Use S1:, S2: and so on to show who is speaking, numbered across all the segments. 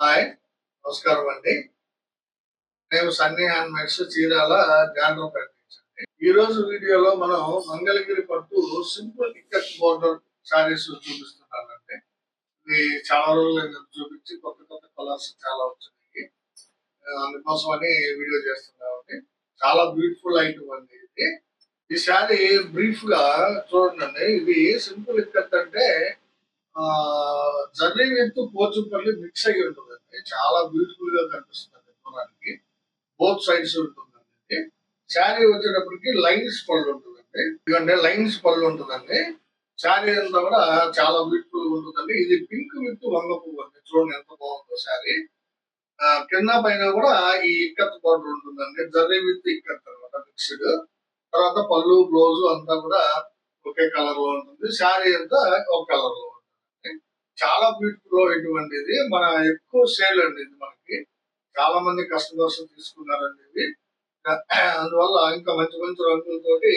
S1: Hi నమస్కారం అండి. నేను సన్నీ హ్యాండ్మేడ్స్ చీరాల జానర్ ప్రకటించండి ఈ రోజు వీడియోలో మనం మంగళగిరి పట్టు సింపుల్ ఇక్కత్ బోర్డర్ శారీస్ చూపిస్తున్నానండి. ఇది చాలా రోజులు చూపించి కొత్త కొత్త కలర్స్ చాలా వచ్చినాయి. ఆ, అందుకోసమని వీడియో చేస్తున్నామండి. చాలా బ్యూటిఫుల్ ఐటమ్ అండి ఇది. ఈ శారీ బ్రీఫ్గా చూడండి ఇది సింపుల్ ఇక్కత్ అంటే జర్నీ విత్ పోచుపల్లి మిక్స్ అయ్యి ఉంటుందండి. చాలా బ్యూటిఫుల్గా కనిపిస్తుంది చూడడానికి బోత్ సైడ్స్ ఉంటుందండి. శారీ వచ్చేటప్పటికి లైన్స్ పళ్ళు ఉంటుందండి. ఎందుకంటే లైన్స్ పళ్ళు ఉంటుందండి. శారీ అంతా కూడా చాలా బ్యూటిఫుల్గా ఉంటుందండి. ఇది పింక్ విత్ వంగ పువ్వు అండి. చూడండి ఎంత బాగుందో శారీ. ఆ, కింద పైన కూడా ఈ ఇక్కత్ బార్డర్ ఉంటుందండి. జర్రీ విత్ ఇక్కత్ అనమాట మిక్స్డ్ తర్వాత పళ్ళు బ్లౌజ్ అంతా కూడా ఒకే కలర్లో ఉంటుంది. శారీ అంతా ఒక కలర్లో ఉంటుంది. చాలా బ్యూటిఫుల్ ఇటువంటిది. మన ఎక్కువ సేల్ అండి ఇది మనకి. చాలా మంది కస్టమర్స్ తీసుకున్నారండి ఇది అందువల్ల ఇంకా మంచి మంచి రంగులతోటి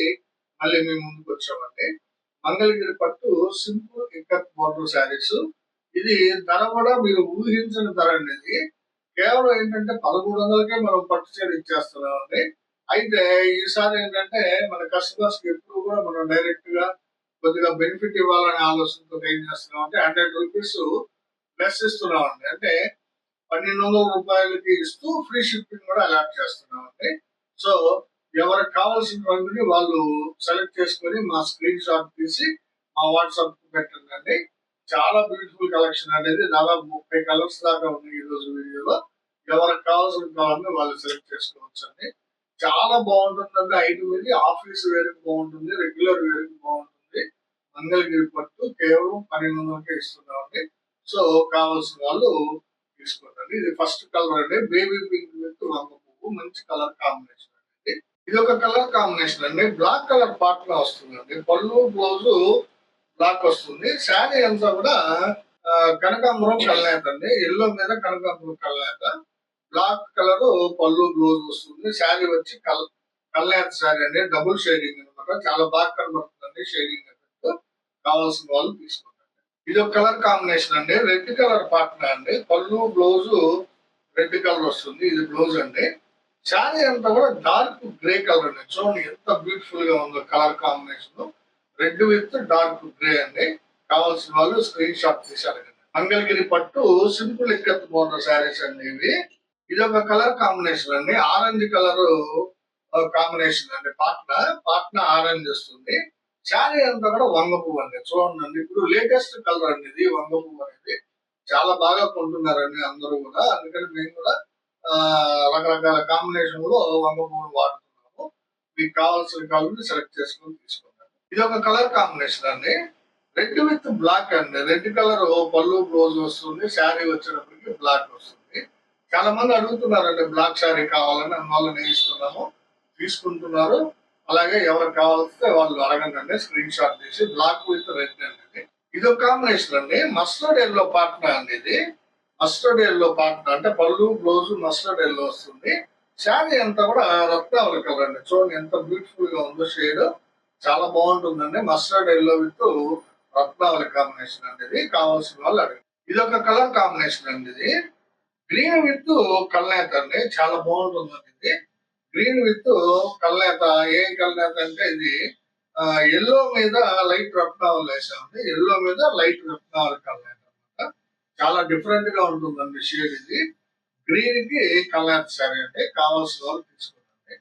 S1: మళ్ళీ మేము ముందుకు వచ్చామండి. మంగళగిరి పట్టు సింపుల్ ఇక్కత్ బోర్డర్ శారీస్ ఇది ధర కూడా మీరు ఊహించిన ధర అండి ఇది. కేవలం ఏంటంటే పదమూడు వందలకే మనం పట్టు చీర ఇచ్చేస్తున్నామండి. అయితే ఈసారి ఏంటంటే మన కస్టమర్స్కి ఎప్పుడు కూడా మనం డైరెక్ట్గా కొద్దిగా బెనిఫిట్ ఇవ్వాలనే ఆలోచనతో ఏం చేస్తున్నాం అంటే హండ్రెడ్ రూపీస్ ప్లస్ ఇస్తున్నాం అండి అంటే పన్నెండు వందల రూపాయలకి ఇస్తూ ఫ్రీ షిప్పింగ్ కూడా అలాట్ చేస్తున్నాం అండి సో ఎవరికి కావాల్సిన రంగుని వాళ్ళు సెలెక్ట్ చేసుకొని మా స్క్రీన్ షాట్ తీసి మా వాట్సాప్ పెట్టండి. చాలా బ్యూటిఫుల్ కలెక్షన్ అనేది దాదాపు ముప్పై కలర్స్ దాకా ఉన్నాయి ఈ రోజు వీడియోలో. ఎవరికి కావాల్సిన కావాలని వాళ్ళు సెలెక్ట్ చేసుకోవచ్చు అండి చాలా బాగుంటుందండి. ఐదు మంది ఆఫీస్ వేరుకు బాగుంటుంది రెగ్యులర్ వేరుకు బాగుంటుంది. మంగళగిరి పట్టు కేవలం పన్నెండు వందలకే ఇస్తున్నామండి. సో కావాల్సిన వాళ్ళు తీసుకోండి. ఇది ఫస్ట్ కలర్ అండి. బేబీ పింక్ విత్ వంగ పువ్వు. మంచి కలర్ కాంబినేషన్ అండి. ఇది ఒక కలర్ కాంబినేషన్ అండి. బ్లాక్ కలర్ పార్ట్ వస్తుందండి. పళ్ళు బ్లౌజ్ బ్లాక్ వస్తుంది. శారీ అంతా కూడా కనకాంబరం కల్లేత అండి. ఎల్లో మీద కనకాంబరం కల్లేత బ్లాక్ కలర్ పళ్ళు బ్లౌజ్ వస్తుంది. శారీ వచ్చి కల్ కల్లేత శారీ అండి. డబుల్ షేడింగ్ అనమాట చాలా బాగా కనబడుతుందండి షేడింగ్ కావాల్సిన వాళ్ళు తీసుకుంటారు ఇది ఒక కలర్ కాంబినేషన్ అండి రెడ్ కలర్ పార్ట్నర్ అండి. పళ్ళు బ్లౌజ్ రెడ్ కలర్ వస్తుంది ఇది బ్లౌజ్ అండి. శారీ అంతా కూడా డార్క్ గ్రే కలర్ అండి. చూడండి ఎంత బ్యూటిఫుల్గా ఉందో colour combination. Red with dark grey అండి. కావాల్సిన వాళ్ళు స్క్రీన్ షాట్ తీసారు మంగళగిరి పట్టు సింపుల్ ఇక్కత్ బోర్డర్ శారీస్ అండి ఇవి. ఇది ఒక కలర్ కాంబినేషన్ అండి. ఆరెంజ్ కలర్ కాంబినేషన్ అండి. పాట్న పాట్న ఆరెంజ్ వస్తుంది. శారీ అంతా కూడా వంగ పువ్వు అండి. చూడండి ఇప్పుడు లేటెస్ట్ కలర్ అండి. ఇది వంగ పువ్వు అనేది చాలా బాగా కొంటున్నారండి అందరూ కూడా. అందుకని మేము కూడా రకరకాల కాంబినేషన్లో వంగ పువ్వును వాడుతున్నాము. మీకు కావాల్సిన కలర్ సెలెక్ట్ చేసుకొని తీసుకుంటాం ఇది ఒక కలర్ కాంబినేషన్ అండి. రెడ్ విత్ బ్లాక్ అండి. రెడ్ కలర్ పళ్ళు బ్లౌజ్ వస్తుంది. శారీ వచ్చేటప్పటికి బ్లాక్ వస్తుంది. చాలా మంది అడుగుతున్నారండి బ్లాక్ శారీ కావాలని అందువల్ల నేను ఇస్తున్నాము తీసుకుంటున్నారు. అలాగే ఎవరికి కావాల్స్తే వాళ్ళు అడగండి స్క్రీన్ షాట్ తీసి బ్లాక్ విత్ రెడ్ అండి ఇది ఒక కాంబినేషన్ అండి. మస్టర్డ్ ఎల్లో పార్ట్నర్ అండి ఇది మస్టర్డ్ ఎల్లో పార్ట్నర్ అంటే పళ్ళు బ్లౌజ్ మస్టర్డ్ ఎల్లో వస్తుంది. శారీ అంతా కూడా రత్నావళి కలర్ అండి. చూడండి ఎంత బ్యూటిఫుల్గా ఉందో షేడ్ చాలా బాగుంటుందండి. Mustard yellow with Ratnavali combination అండి ఇది కావాల్సిన వాళ్ళు అడగండి. ఇది ఒక కలర్ కాంబినేషన్ అండి ఇది. గ్రీన్ విత్ కల్నేత అండి. చాలా బాగుంటుందండి ఇది. గ్రీన్ విత్ కల్నేత ఏం కల్నేత అంటే ఇది ఎల్లో మీద లైట్ రత్నావళి వేసామండి ఎల్లో మీద లైట్ రత్నావళి కల్నేత అనమాట చాలా డిఫరెంట్గా ఉంటుందండి షేడ్ ఇది. గ్రీన్కి కల్నేత సారీ అంటే కావాల్సిన వాళ్ళు తీసుకోండి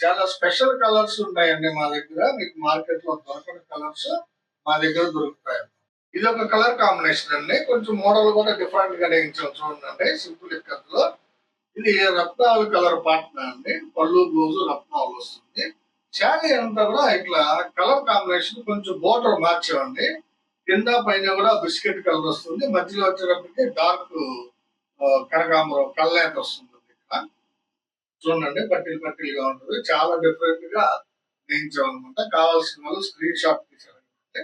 S1: చాలా స్పెషల్ కలర్స్ ఉంటాయండి మా దగ్గర. మీకు మార్కెట్లో దొరకని కలర్స్ మా దగ్గర దొరుకుతాయి ఇది ఒక కలర్ కాంబినేషన్ అండి. కొంచెం మోడల్ కూడా డిఫరెంట్గా వేయించాం చూడండి. సింపుల్ ఇక్కత్లో ఇది రత్నాల కలర్ పాటన అండి? పళ్ళు బ్లౌజ్ రత్నాలు వస్తుంది. శారీ అంతా కూడా ఇట్లా కలర్ కాంబినేషన్ కొంచెం బోర్డర్ మార్చామండి. కింద పైన కూడా బిస్కెట్ కలర్ వస్తుంది. మధ్యలో వచ్చేటప్పటికి డార్క్ కనకాంబరం కల్లేత వస్తుంది ఇక్కడ. చూడండి పట్టీలు పట్టీలుగా ఉంటుంది. చాలా డిఫరెంట్గా వేయించాం అనమాట కావాల్సిన వాళ్ళు స్క్రీన్ షాట్ తీసారంటే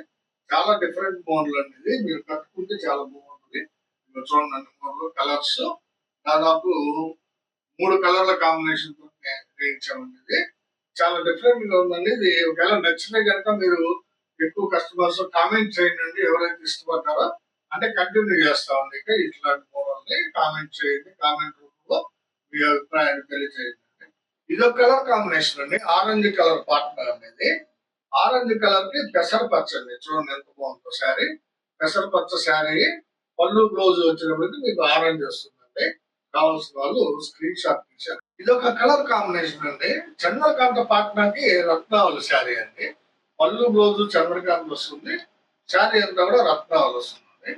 S1: చాలా డిఫరెంట్ మోడల్ అనేది మీరు కట్టుకుంటే చాలా బాగుంటుంది. చూడండి మోడల్ కలర్స్ దాదాపు మూడు కలర్ల కాంబినేషన్తో ఉండేది చాలా డిఫరెంట్గా ఉందండి ఇది ఒకవేళ నచ్చితే కనుక మీరు ఎక్కువ కస్టమర్స్ కామెంట్ చేయండి ఎవరైతే ఇష్టపడతారో అంటే కంటిన్యూ చేస్తా ఉంది ఇక ఇట్లాంటి మోడల్ని కామెంట్ చేయండి కామెంట్ రూపంలో మీ అభిప్రాయాన్ని తెలియజేయండి. ఇది ఒక కలర్ కాంబినేషన్ అండి. ఆరెంజ్ కలర్ పార్ట్నర్ అనేది. ఆరెంజ్ కలర్కి పెసర పచ్చ అండి. చూడండి ఎంత బాగుందో శారీ. పెసర పచ్చ శారీ. పళ్ళు బ్లౌజ్ వచ్చినప్పటికి మీకు ఆరెంజ్ వస్తుందండి. కావాల్సిన వాళ్ళు స్క్రీన్ షాట్ తీశారు. ఇది ఒక కలర్ కాంబినేషన్ అండి. చంద్రకాంత పాట్నాకి రత్నావళి శారీ అండి. పళ్ళు రోజు చంద్రకాంత్ వస్తుంది. శారీ అంతా కూడా రత్నావళి వస్తుంది.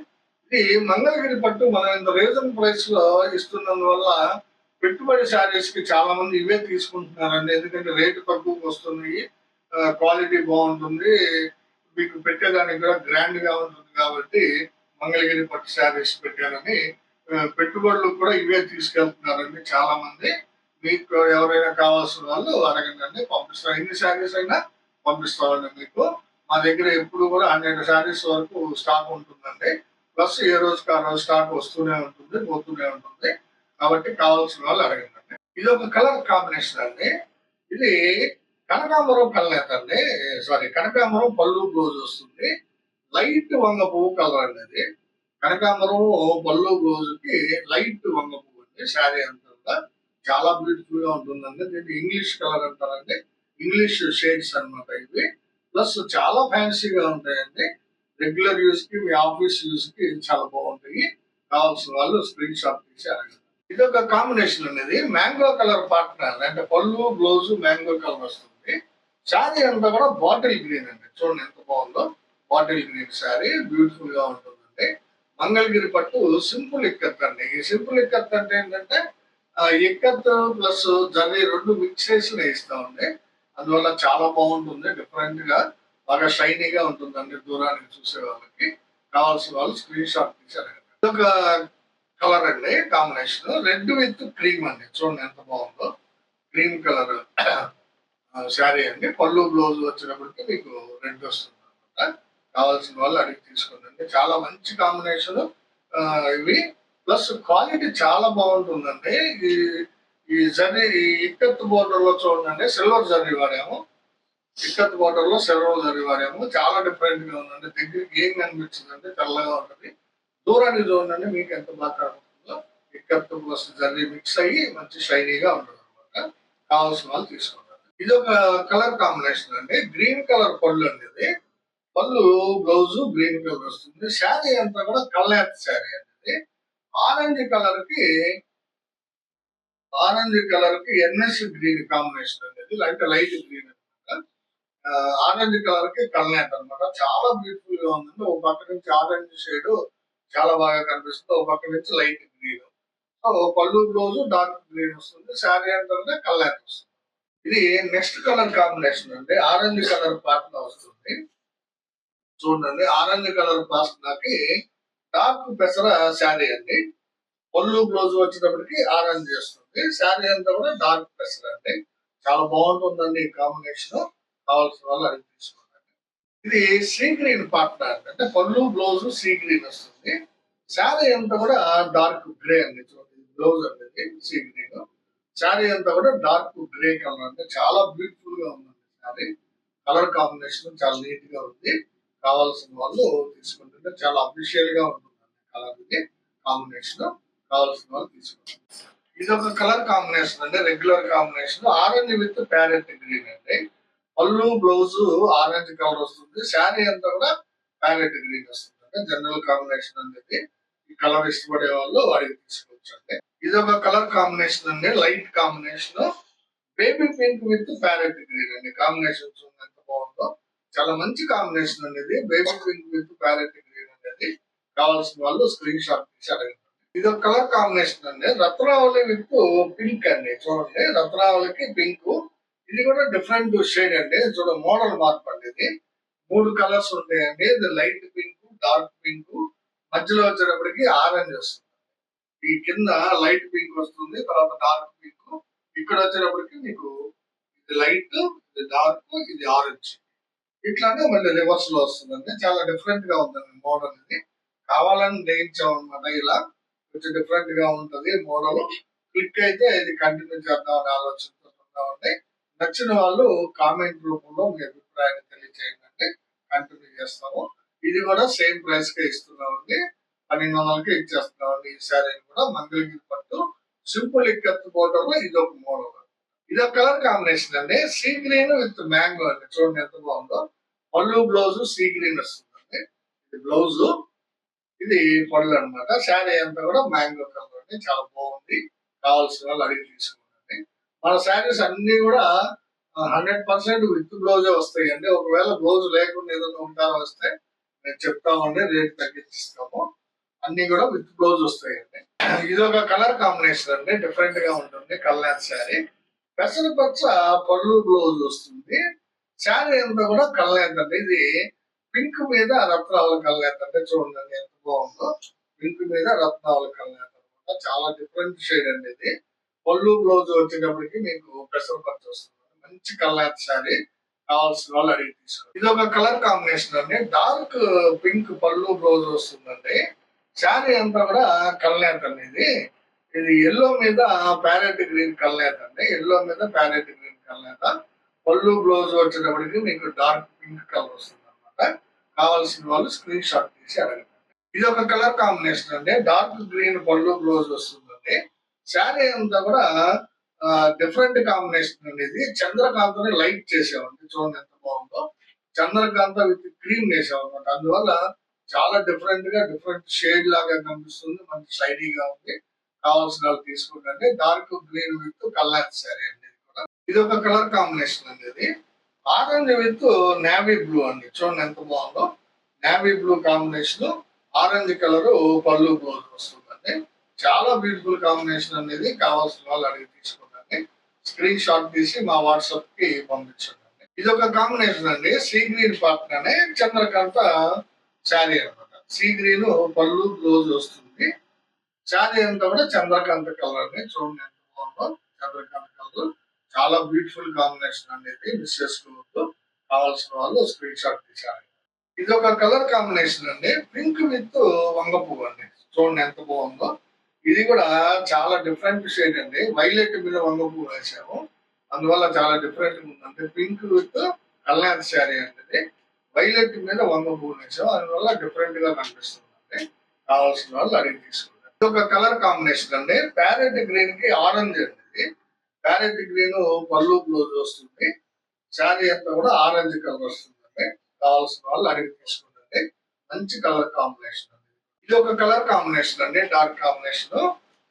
S1: ఇది మంగళగిరి పట్టు మనం ఇంత రీజన్ ప్రైస్లో ఇస్తున్నందువల్ల పెట్టుబడి శారీస్కి చాలా మంది ఇవే తీసుకుంటున్నారండి. ఎందుకంటే రేటు తక్కువకి వస్తుంది క్వాలిటీ బాగుంటుంది. మీకు పెట్టేదానికి కూడా గ్రాండ్గా ఉంటుంది కాబట్టి మంగళగిరి పట్టు శారీస్ పెట్టారని పెట్టుబడులు కూడా ఇవే తీసుకెళ్తున్నారండి చాలా మంది మీకు ఎవరైనా కావాల్సిన వాళ్ళు అడగండి పంపిస్తారు ఎన్ని శారీస్ అయినా పంపిస్తామండి మీకు. మా దగ్గర ఎప్పుడు కూడా హండ్రెడ్ శారీస్ వరకు స్టాక్ ఉంటుందండి. ప్లస్ ఏ రోజుకి ఆ రోజు స్టాక్ వస్తూనే ఉంటుంది పోతూనే ఉంటుంది. కాబట్టి కావాల్సిన వాళ్ళు అడగండి ఇది ఒక కలర్ కాంబినేషన్ అండి. ఇది కనకాంబరం కలనేత అండి. సారీ కనకాంబరం పళ్ళు బ్లౌజ్ వస్తుంది. లైట్ వంగ పువ్వు కలర్ అండి అది. కనకాంబరం పళ్ళు బ్లౌజ్కి లైట్ వంగపు అండి శారీ అంతా చాలా బ్యూటిఫుల్గా ఉంటుందండి. దీన్ని ఇంగ్లీష్ కలర్ అంటారండి. ఇంగ్లీష్ షేడ్స్ అన్నమాట ఇవి. ప్లస్ చాలా ఫ్యాన్సీగా ఉంటాయండి. రెగ్యులర్ యూస్కి మీ ఆఫీస్ యూస్కి చాలా బాగుంటాయి. కావాల్సిన వాళ్ళు స్క్రీన్ షాట్ తీసి అడగండి ఇది ఒక కాంబినేషన్ అనేది. మ్యాంగో కలర్ పార్ట్నర్ అంటే పళ్ళు బ్లౌజ్ మ్యాంగో కలర్ వస్తుంది. శారీ అంతా కూడా బాటిల్ గ్రీన్ అండి. చూడండి ఎంత బాగుందో. బాటిల్ గ్రీన్ శారీ బ్యూటిఫుల్గా ఉంటుందండి. మంగళగిరి పట్టు సింపుల్ ఇక్కత్ అండి ఈ సింపుల్ ఇక్కత్ అంటే ఏంటంటే ఇక్కత్ ప్లస్ జర్రీ రెండు మిక్స్ చేసి ఇస్తామండి అందువల్ల చాలా బాగుంటుంది డిఫరెంట్గా బాగా షైనీగా ఉంటుందండి దూరానికి చూసే వాళ్ళకి. కావాల్సిన వాళ్ళు స్క్రీన్ షాట్ తీసారు ఒక కలర్ అండి కాంబినేషన్ రెడ్ విత్ క్రీమ్ అండి చూడండి ఎంత బాగుందో. క్రీమ్ కలర్ శారీ అండి. పళ్ళు బ్లౌజ్ వచ్చినప్పటికీ మీకు రెడ్ వస్తుంది అనమాట కావాల్సిన వాళ్ళు అడిగి తీసుకోండి. చాలా మంచి కాంబినేషన్ ఇవి. ప్లస్ క్వాలిటీ చాలా బాగుంటుందండి. ఈ ఈ జరీ ఇక్కత్ బోర్డర్లో చూడండి. సిల్వర్ జరీ వాడాము. ఇక్కత్ బోర్డర్లో సిల్వర్ జరీ వాడాము. చాలా డిఫరెంట్గా ఉందండి. దగ్గరికి ఏం కనిపించిందంటే తెల్లగా ఉంటుంది. దూరానికి చూడండి. మీకు ఎంత బాగా కనబడుతుందో ఇక్కత్ ప్లస్ జరీ మిక్స్ అయ్యి మంచి షైనీగా ఉంటుంది అనమాట కావాల్సిన వాళ్ళు తీసుకుంటారు ఇది ఒక కలర్ కాంబినేషన్ అండి. గ్రీన్ కలర్ పళ్ళు అండి ఇది. పళ్ళు బ్లౌజ్ గ్రీన్ కలర్ వస్తుంది శారీ అంతా కూడా కల్లాత్ శారీ అనేది ఆరెంజ్ కలర్కి ఆరెంజ్ కలర్కి ఎన్ఎస్ గ్రీన్ కాంబినేషన్ అనేది అంటే లైట్ గ్రీన్ ఆరెంజ్ కలర్కి కల్నాట్ అనమాట. చాలా బ్యూటిఫుల్గా ఉందండి. ఒక పక్క నుంచి ఆరెంజ్ షేడ్ చాలా బాగా కనిపిస్తుంది. ఒక పక్క నుంచి లైట్ గ్రీన్. సో పళ్ళు బ్లౌజ్ డార్క్ గ్రీన్ వస్తుంది. శారీ అంటే కల్నాట్ వస్తుంది. ఇది నెక్స్ట్ కలర్ కాంబినేషన్ అండి. ఆరెంజ్ కలర్ పాటన వస్తుంది. చూడండి ఆరెంజ్ కలర్ పాటనకి డార్క్ పెసర శారీ అండి. పళ్ళు బ్లౌజ్ వచ్చేటప్పటికి ఆరెంజ్ చేస్తుంది. శారీ అంతా కూడా డార్క్ పెసర అండి. చాలా బాగుంటుందండి ఈ కాంబినేషన్. కావాల్సిన వాళ్ళు అది తీసుకోండి. ఇది సీ గ్రీన్ పార్ట్నర్ అంటే పళ్ళు బ్లౌజ్ సీ గ్రీన్ వస్తుంది. శారీ అంతా కూడా డార్క్ గ్రే అండి. చూడండి బ్లౌజ్ అనేది సీ గ్రీన్. శారీ అంతా కూడా డార్క్ గ్రే కలర్ అంటే చాలా బ్యూటిఫుల్గా ఉందండి శారీ. కలర్ కాంబినేషన్ చాలా నీట్గా ఉంది. కావాల్సిన వాళ్ళు తీసుకుంటుంటే చాలా అఫీషియల్గా ఉంటుంది కలర్ కాంబినేషన్ కావాల్సిన వాళ్ళు తీసుకుంటారు. ఇది ఒక కలర్ కాంబినేషన్ అండి regular combination orange with parrot green అండి. పళ్ళు బ్లౌజ్ ఆరెంజ్ కలర్ వస్తుంది. శారీ అంతా కూడా ప్యారెట్ గ్రీన్ వస్తుంది అంటే జనరల్ కాంబినేషన్ అనేది ఈ కలర్ ఇష్టపడే వాళ్ళు వాడికి తీసుకోవచ్చు అండి ఇది ఒక కలర్ కాంబినేషన్ అండి light combination baby pink with parrot green అండి. కాంబినేషన్ చూడండి ఎంత బాగుందో. చాలా మంచి కాంబినేషన్ అనేది baby pink with parrot green అనేది కావాల్సిన వాళ్ళు స్క్రీన్ షాట్ తీసి అడగండి. ఇది ఒక కలర్ కాంబినేషన్ అండి. రత్నావళి విత్ పింక్ అండి. చూడండి. రత్నావళికి పింక్ ఇది కూడా డిఫరెంట్ షేడ్ అండి. చూడ మోడల్ మార్పు అండి ఇది. మూడు కలర్స్ ఉంటాయండి. ఇది లైట్ పింక్ డార్క్ పింక్ మధ్యలో వచ్చేటప్పటికి ఆరెంజ్ వస్తుంది. ఈ కింద లైట్ పింక్ వస్తుంది తర్వాత డార్క్ పింక్ ఇక్కడ వచ్చేటప్పటికి మీకు ఇది లైట్ ఇది డార్క్ ఇది ఆరెంజ్ ఇట్లానే మళ్ళీ రివర్స్లో వస్తుందండి చాలా డిఫరెంట్గా ఉందండి మోడల్ ఇది. కావాలని నేయించాం అనమాట ఇలా. కొంచెం డిఫరెంట్గా ఉంటది మోడల్ క్లిక్ అయితే ఇది కంటిన్యూ చేద్దామని ఆలోచనతో ఉన్నామండి నచ్చిన వాళ్ళు కామెంట్ రూపంలో మీ అభిప్రాయాన్ని తెలియజేయండి కంటిన్యూ చేస్తాము. ఇది కూడా సేమ్ ప్రైస్ కే ఇస్తున్నామండి. పన్నెండు వందలకి ఇచ్చేస్తున్నామండి. ఈ శారీ కూడా మంగళగిరి పట్టు. సింపుల్ ఇక్కత్ బోర్డర్లో ఇది ఒక మోడల్ ఇది ఒక కలర్ కాంబినేషన్ అండి. సీ గ్రీన్ విత్ మ్యాంగో అండి. చూడండి ఎంత బాగుందో. పళ్ళు బ్లౌజ్ సీ గ్రీన్ వస్తుందండి. ఇది బ్లౌజ్ ఇది పళ్ళు అన్నమాట. శారీ అంతా కూడా మ్యాంగో కలర్ అండి. చాలా బాగుంది. కావాల్సిన వాళ్ళు అడిగి తీసుకోండి. మన శారీస్ అన్ని కూడా హండ్రెడ్ పర్సెంట్ విత్ బ్లౌజే వస్తాయి అండి ఒకవేళ బ్లౌజ్ లేకుండా ఏదైనా ఉంటారో వస్తే మేము చెప్తామండి. రేట్ తగ్గించిస్తాము. అన్ని కూడా విత్ బ్లౌజ్ వస్తాయండి. ఇది ఒక కలర్ కాంబినేషన్ అండి. డిఫరెంట్గా ఉంటుంది. కలర్ శారీ. పెసర పచ్చ పళ్ళు బ్లౌజ్ వస్తుంది. శారీ అంతా కూడా కళ్ళ అండి ఇది పింక్ మీద రత్నావళి కలర్ అంటే చూడండి ఎంత బాగుందో. పింక్ మీద రత్నావళి కలర్ అనమాట చాలా డిఫరెంట్ షేడ్ అండి ఇది. పళ్ళు బ్లౌజ్ వచ్చేటప్పటికి మీకు పెసర ఖర్చు వస్తుంది. మంచి కలర్ శారీ. కావాల్సిన వాళ్ళు అడిగి తీసుకోండి. ఇది ఒక కలర్ కాంబినేషన్ అండి. డార్క్ పింక్ పళ్ళు బ్లౌజ్ వస్తుందండి. శారీ అంతా కూడా కల్నేత అండి ఇది. ఇది ఎల్లో మీద ప్యారెట్ గ్రీన్ కల్నేత అండి. ఎల్లో మీద ప్యారెట్ గ్రీన్ కల్నేత పళ్ళు బ్లౌజ్ వచ్చేటప్పటికి మీకు డార్క్ పింక్ కలర్ వస్తుంది అనమాట కావాల్సిన వాళ్ళు స్క్రీన్ షాట్ తీసి అడగండి. ఇది ఒక కలర్ కాంబినేషన్ అండి. డార్క్ గ్రీన్ పళ్ళు బ్లౌజ్ వస్తుందండి. శారీ అంతా కూడా డిఫరెంట్ కాంబినేషన్ అండి ఇది. లైట్ చేసామండి చూడండి ఎంత బాగుందో. చంద్రకాంత విత్ క్రీమ్ వేసాం అందువల్ల చాలా డిఫరెంట్గా డిఫరెంట్ షేడ్ లాగా కనిపిస్తుంది. మంచి షైనీగా ఉంది. కావాల్సిన వాళ్ళు తీసుకోండి dark green with colour sari అండి ఇది ఒక కలర్ కాంబినేషన్ అండి ఇది. ఆరెంజ్ విత్ నావీ బ్లూ అండి. చూడండి ఎంత బాగుందో. Navy blue combination. Orange colour పళ్ళు బ్లౌజ్ వస్తుందండి. చాలా బ్యూటిఫుల్ కాంబినేషన్ అనేది కావాల్సిన వాళ్ళు అడిగి తీసుకోండి. స్క్రీన్ షాట్ తీసి మా వాట్సాప్కి పంపించండి. ఇది ఒక కాంబినేషన్ అండి. సీ గ్రీన్ పార్ట్ అనే చంద్రకాంత శారీ అనమాట సీ గ్రీన్ పళ్ళు బ్లౌజ్ వస్తుంది. శారీ అంతా కూడా చంద్రకాంత కలర్ అండి. చూడండి ఎంత బాగుందో. చంద్రకాంత కలర్. చాలా బ్యూటిఫుల్ కాంబినేషన్ అనేది మిస్ చేసుకోవద్దు కావాల్సిన వాళ్ళు స్క్రీన్ షాట్ తీసారు ఇది ఒక కలర్ కాంబినేషన్ అండి. పింక్ విత్ వంగ పువ్వు అండి. చూడండి ఎంత బాగుందో. ఇది కూడా చాలా డిఫరెంట్ షేడ్ అండి. వైలెట్ మీద వంగ పువ్వు వేసాము అందువల్ల చాలా డిఫరెంట్ ఉందండి. పింక్ విత్ కళ్యాణ్ శారీ అంటది వైలెట్ మీద వంగ పువ్వు వేసాం అందువల్ల డిఫరెంట్గా కనిపిస్తుంది అండి కావాల్సిన వాళ్ళు అడిగి తీసుకుంటారు ఇది ఒక కలర్ కాంబినేషన్ అండి. ప్యారెట్ గ్రీన్కి ఆరెంజ్ అండి. ప్యారెట్ గ్రీన్ పళ్ళు బ్లౌజ్ వస్తుంది. శారీ అంతా కూడా ఆరెంజ్ కలర్ వస్తుందండి. కావాల్సిన వాళ్ళు అడిగి తీసుకుంటుంది మంచి కలర్ కాంబినేషన్ అండి. ఇది ఒక కలర్ కాంబినేషన్ అండి డార్క్ కాంబినేషన్.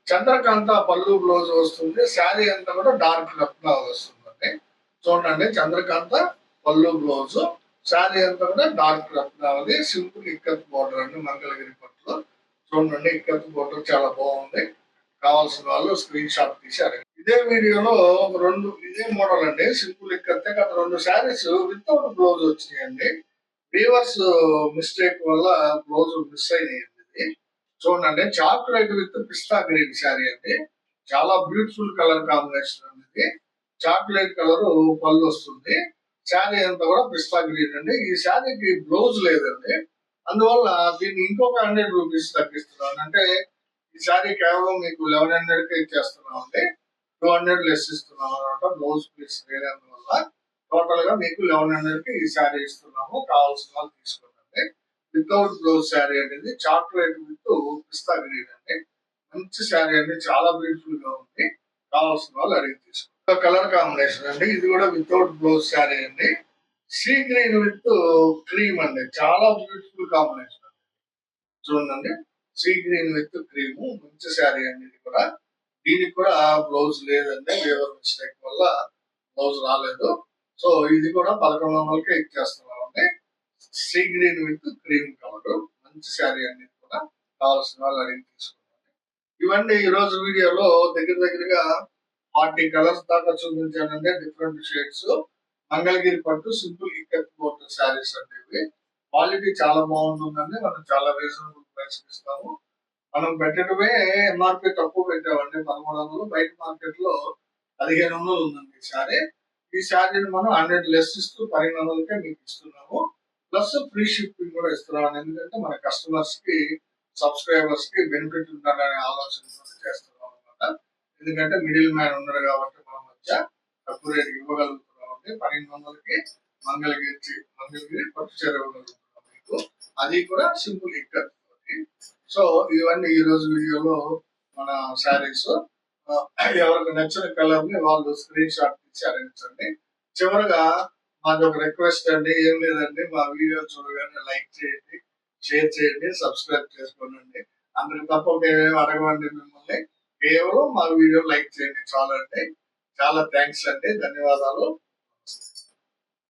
S1: చంద్రకాంత పళ్ళు బ్లౌజ్ వస్తుంది. శారీ అంతా కూడా డార్క్ రత్న వస్తుందండి. చూడండి చంద్రకాంత పళ్ళు బ్లౌజ్ శారీ అంతా కూడా డార్క్ రత్నావళి సింపుల్ ఇక్కత్ బోర్డర్ అండి మంగళగిరి పట్టులో. చూడండి ఇక్కత్ బోర్డర్ చాలా బాగుంది. కావాల్సిన వాళ్ళు స్క్రీన్ షాట్ తీసి అడగండి. ఇదే వీడియోలో ఒక రెండు ఇదే మోడల్ అండి. సింపుల్ ఇక్కతే గత రెండు శారీస్ వితౌట్ బ్లౌజ్ వచ్చినాయండి. వీవర్స్ మిస్టేక్ వల్ల బ్లౌజ్ మిస్ అయినాయండి ఇది. చూడండి chocolate with pista green sari అండి. చాలా బ్యూటిఫుల్ కలర్ కాంబినేషన్ అండి ఇది. చాక్లెట్ కలర్ పళ్ళు వస్తుంది. శారీ అంతా కూడా పిస్తా గ్రీన్ అండి. ఈ శారీకి బ్లౌజ్ లేదండి. అందువల్ల దీన్ని ఇంకొక హండ్రెడ్ రూపీస్ తగ్గిస్తున్నాను. అంటే ఈ శారీ కేవలం మీకు లెవెన్ హండ్రెడ్కి ఇచ్చేస్తున్నాం అండి టూ హండ్రెడ్ లెస్ ఇస్తున్నాం అనమాట బ్లౌజ్ పీస్ లేనందువల్ల టోటల్గా మీకు లెవెన్ హండ్రెడ్కి ఈ శారీ ఇస్తున్నాము కావాల్సిన వాళ్ళు తీసుకోండి. వితౌట్ బ్లౌజ్ శారీ అనేది చాక్లెట్ విత్ పిస్తా గ్రీన్ అండి మంచి శారీ అండి చాలా బ్యూటిఫుల్గా ఉంది. కావాల్సిన వాళ్ళు అడిగి తీసుకోండి. కలర్ కాంబినేషన్ అండి ఇది కూడా వితౌట్ బ్లౌజ్ శారీ అండి. సీ గ్రీన్ విత్ క్రీమ్ అండి చాలా బ్యూటిఫుల్ కాంబినేషన్ చూడండి సీ గ్రీన్ విత్ క్రీమ్ మంచి శారీ అండి ఇది కూడా. దీనికి కూడా బ్లౌజ్ లేదండి వేవర్ మిస్టేక్ వల్ల బ్లౌజ్ రాలేదు. సో ఇది కూడా పదకొండు వందలకే ఇచ్చేస్తున్నామండి sea green with cream colour మంచి శారీ అన్ని కూడా కావాల్సిన వాళ్ళు అడిగి తీసుకున్నాను ఇవన్నీ ఈ రోజు వీడియోలో దగ్గర దగ్గరగా ఫార్టీ కలర్స్ దాకా చూపించానండి. డిఫరెంట్ షేడ్స్ మంగళగిరి పట్టు సింపుల్ ఇక్కత్ బోర్డర్ శారీస్ అనేవి ఇవి. క్వాలిటీ చాలా బాగుంటుందండి. మనం చాలా రీజనబుల్ ప్రైస్ ఇస్తాము. మనం పెట్టడమే ఎంఆర్పి తక్కువ పెట్టామండి. పదమూడు వందలు బయట మార్కెట్లో పదిహేను వందలు ఉందండి ఈసారి శారీ ఈ ఛార్జీని మనం హండ్రెడ్ లెస్ ఇస్తూ పదిహేను వందలకే మీకు ఇస్తున్నాము. ప్లస్ ఫ్రీ షిప్పింగ్ కూడా ఇస్తున్నాం ఎందుకంటే మన కస్టమర్స్కి సబ్స్క్రైబర్స్కి బెనిఫిట్ ఉండాలనే ఆలోచన చేస్తున్నాం అనమాట ఎందుకంటే మిడిల్ మ్యాన్ ఉన్నారు కాబట్టి మనం మధ్య తక్కువ రేటు ఇవ్వగలుగుతున్నాం అండి పన్నెండు వందలకి మంగళగిరి మంగళగిరి పట్టు చీర ఇవ్వగలుగుతున్నాం మీకు. అది కూడా సింపుల్ ఇక్కడ సో ఇవన్నీ ఈ రోజు వీడియోలో మన శారీస్. ఎవరికి నచ్చిన కలర్ని వాళ్ళు స్క్రీన్ షాట్ తీసి చివరగా మాది ఒక రిక్వెస్ట్ అండి ఏం లేదండి మా వీడియో చూడగానే లైక్ చేయండి షేర్ చేయండి సబ్స్క్రైబ్ చేసుకోనండి. అందుకు తప్ప మేమేమి అడగమండి మిమ్మల్ని కేవలం మా వీడియో లైక్ చేయండి చాలండి. చాలా థ్యాంక్స్ అండి ధన్యవాదాలు.